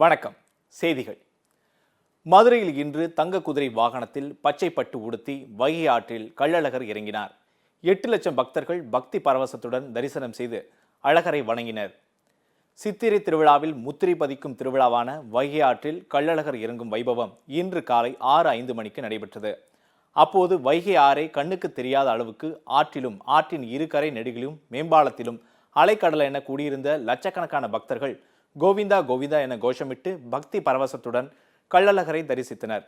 வணக்கம். செய்திகள். மதுரையில் இன்று தங்க குதிரை வாகனத்தில் பச்சை பட்டு உடுத்தி வைகை ஆற்றில் கள்ளழகர் இறங்கினார். எட்டு லட்சம் பக்தர்கள் பக்தி பரவசத்துடன் தரிசனம் செய்து அழகரை வணங்கினர். சித்திரை திருவிழாவில் முத்திரை பதிக்கும் திருவிழாவான வைகை ஆற்றில் கள்ளழகர் இறங்கும் வைபவம் இன்று காலை ஆறு ஐந்து மணிக்கு நடைபெற்றது. அப்போது வைகை ஆறை கண்ணுக்கு தெரியாத அளவுக்கு ஆற்றிலும் ஆற்றின் இரு கரை நெடுகிலும் மேம்பாலத்திலும் அலைக்கடல் என கூடியிருந்த லட்சக்கணக்கான பக்தர்கள் கோவிந்தா கோவிந்தா என கோஷமிட்டு பக்தி பரவசத்துடன் கள்ளழகரை தரிசித்தனர்.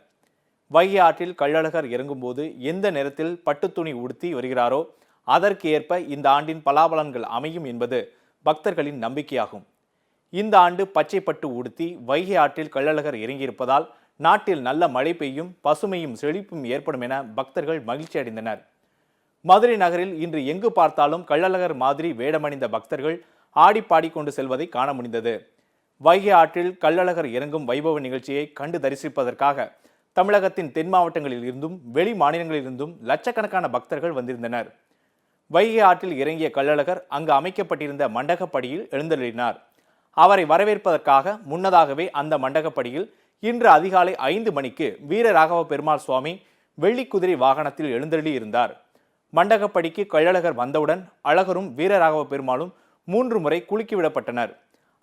வைகை ஆற்றில் கள்ளழகர் இறங்கும்போது எந்த நேரத்தில் பட்டுத்துணி உடுத்தி வருகிறாரோ அதற்கு ஏற்ப இந்த ஆண்டின் பலாபலன்கள் அமையும் என்பது பக்தர்களின் நம்பிக்கையாகும். இந்த ஆண்டு பச்சை பட்டு உடுத்தி வைகை ஆற்றில் கள்ளழகர் இறங்கியிருப்பதால் நாட்டில் நல்ல மழை பெய்யும் பசுமையும் செழிப்பும் ஏற்படும் என பக்தர்கள் மகிழ்ச்சி அடைந்தனர். மதுரை நகரில் இன்று எங்கு பார்த்தாலும் கள்ளழகர் மாதிரி வேடமணிந்த பக்தர்கள் ஆடி பாடிக்கொண்டு செல்வதை காண முடிந்தது. வைகை ஆற்றில் கள்ளழகர் இறங்கும் வைபவ நிகழ்ச்சியை கண்டு தரிசிப்பதற்காக தமிழகத்தின் தென் மாவட்டங்களில் இருந்தும் வெளி மாநிலங்களிலிருந்தும் லட்சக்கணக்கான பக்தர்கள் வந்திருந்தனர். வைகை ஆற்றில் இறங்கிய கள்ளழகர் அங்கு அமைக்கப்பட்டிருந்த மண்டகப்படியில் எழுந்தருளினார். அவரை வரவேற்பதற்காக முன்னதாகவே அந்த மண்டகப்படியில் இன்று அதிகாலை ஐந்து மணிக்கு வீரராகவ பெருமாள் சுவாமி வெள்ளி குதிரை வாகனத்தில் எழுந்தருளி இருந்தார் மண்டகப்படிக்கு கள்ளழகர் வந்தவுடன் அழகரும் வீரராகவ பெருமாளும் மூன்று முறை குலுக்கிவிடப்பட்டனர்.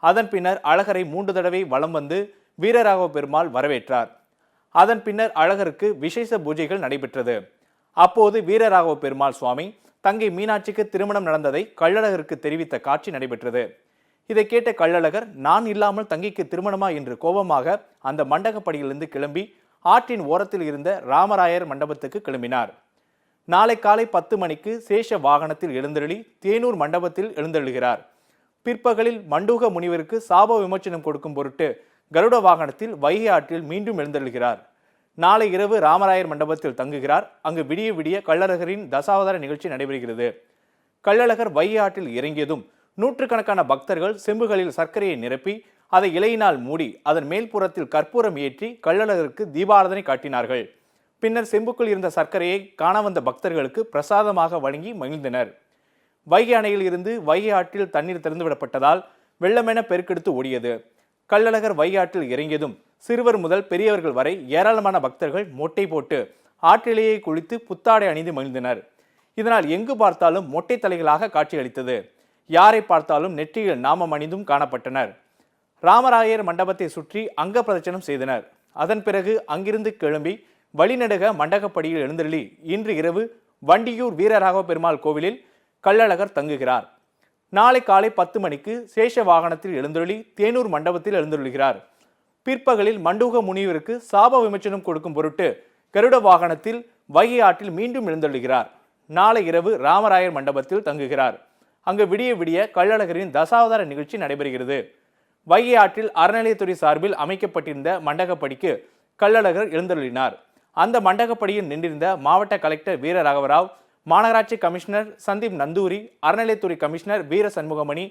அதன் பின்னர் அழகரை மூன்று தடவை வலம் வந்து வீரராகவ பெருமாள் வரவேற்றார். அதன் பின்னர் அழகருக்கு விசேஷ பூஜைகள் நடைபெற்றது. அப்போது வீரராகவ பெருமாள் சுவாமி தங்கை மீனாட்சிக்கு திருமணம் நடந்ததை கள்ளழகருக்கு தெரிவித்த காட்சி நடைபெற்றது. இதை கேட்ட கள்ளழகர் நான் இல்லாமல் தங்கைக்கு திருமணமா? என்று கோபமாக அந்த மண்டகப்படியிலிருந்து கிளம்பி ஆற்றின் ஓரத்தில் இருந்த ராமராயர் மண்டபத்துக்கு கிளம்பினார். நாளை காலை பத்து மணிக்கு சேஷ வாகனத்தில் எழுந்தருளி தேனூர் மண்டபத்தில் எழுந்தருளுகிறார். பிற்பகலில் மண்டூக முனிவருக்கு சாப விமோச்சனம் கொடுக்கும் பொருட்டு கருட வாகனத்தில் வைகை ஆற்றில் மீண்டும் எழுந்தெழுகிறார் நாளை இரவு ராமராயர் மண்டபத்தில் தங்குகிறார். அங்கு விடிய விடிய கள்ளழகரின் தசாவதார நிகழ்ச்சி நடைபெறுகிறது. கள்ளழகர் வைகை ஆற்றில் இறங்கியதும் நூற்றுக்கணக்கான பக்தர்கள் செம்புகளில் சர்க்கரையை நிரப்பி அதை இலையினால் மூடி அதன் மேல்புறத்தில் கற்பூரம் ஏற்றி கள்ளழகருக்கு தீபாராதனை காட்டினார்கள். பின்னர் செம்புக்குள் இருந்த சர்க்கரையை காண வந்த பக்தர்களுக்கு பிரசாதமாக வழங்கி மகிழ்ந்தனர். வைகை அணையில் இருந்து வைகை ஆற்றில் தண்ணீர் திறந்துவிடப்பட்டதால் வெள்ளமென பெருக்கெடுத்து ஓடியது. கள்ளழகர் வைகை ஆற்றில் இறங்கியதும் சிறுவர் முதல் பெரியவர்கள் வரை ஏராளமான பக்தர்கள் மொட்டை போட்டு ஆற்றிலேயே குளித்து புத்தாடை அணிந்து மகிழ்ந்தனர். இதனால் எங்கு பார்த்தாலும் மொட்டை தலைகளாக காட்சியளித்தது. யாரை பார்த்தாலும் நெற்றியில் நாமம் அணிந்தும் காணப்பட்டனர். ராமராயர் மண்டபத்தை சுற்றி அங்க பிரதட்சணம் செய்தனர். அதன் பிறகு அங்கிருந்து கிளம்பி வழிநடுக மண்டகப்படியில் எழுந்தருளி இன்று இரவு வண்டியூர் வீரராகவ பெருமாள் கோவிலில் கள்ளழகர் தங்குகிறார். நாளை காலை பத்து மணிக்கு சேஷ வாகனத்தில் எழுந்தருளி தேனூர் மண்டபத்தில் எழுந்தொழுகிறார் பிற்பகலில் மண்டூக முனிவருக்கு சாப விமர்சனம் கொடுக்கும் பொருட்டு கருட வாகனத்தில் வைகை ஆற்றில் மீண்டும் எழுந்தொழுகிறார் நாளை இரவு ராமராயர் மண்டபத்தில் தங்குகிறார். அங்கு விடிய விடிய கள்ளழகரின் தசாவதார நிகழ்ச்சி நடைபெறுகிறது. வைகை ஆற்றில் அறநிலையத்துறை சார்பில் அமைக்கப்பட்டிருந்த மண்டகப்படிக்கு கள்ளழகர் எழுந்தருளினார். அந்த மண்டகப்படியில் நின்றிருந்த மாவட்ட கலெக்டர் வீரராகவராவ் மாநகராட்சி கமிஷனர் சந்தீப் நந்தூரி அறநிலையத்துறை கமிஷனர் வீர சண்முகமணி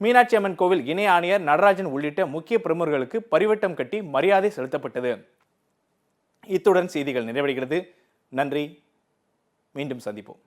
மீனாட்சி அம்மன் கோவில் இணை ஆணையர் நடராஜன் உள்ளிட்ட முக்கிய பிரமுகர்களுக்கு பரிவட்டம் கட்டி மரியாதை செலுத்தப்பட்டது. இத்துடன் செய்திகள் நிறைவடைகிறது. நன்றி. மீண்டும் சந்திப்போம்.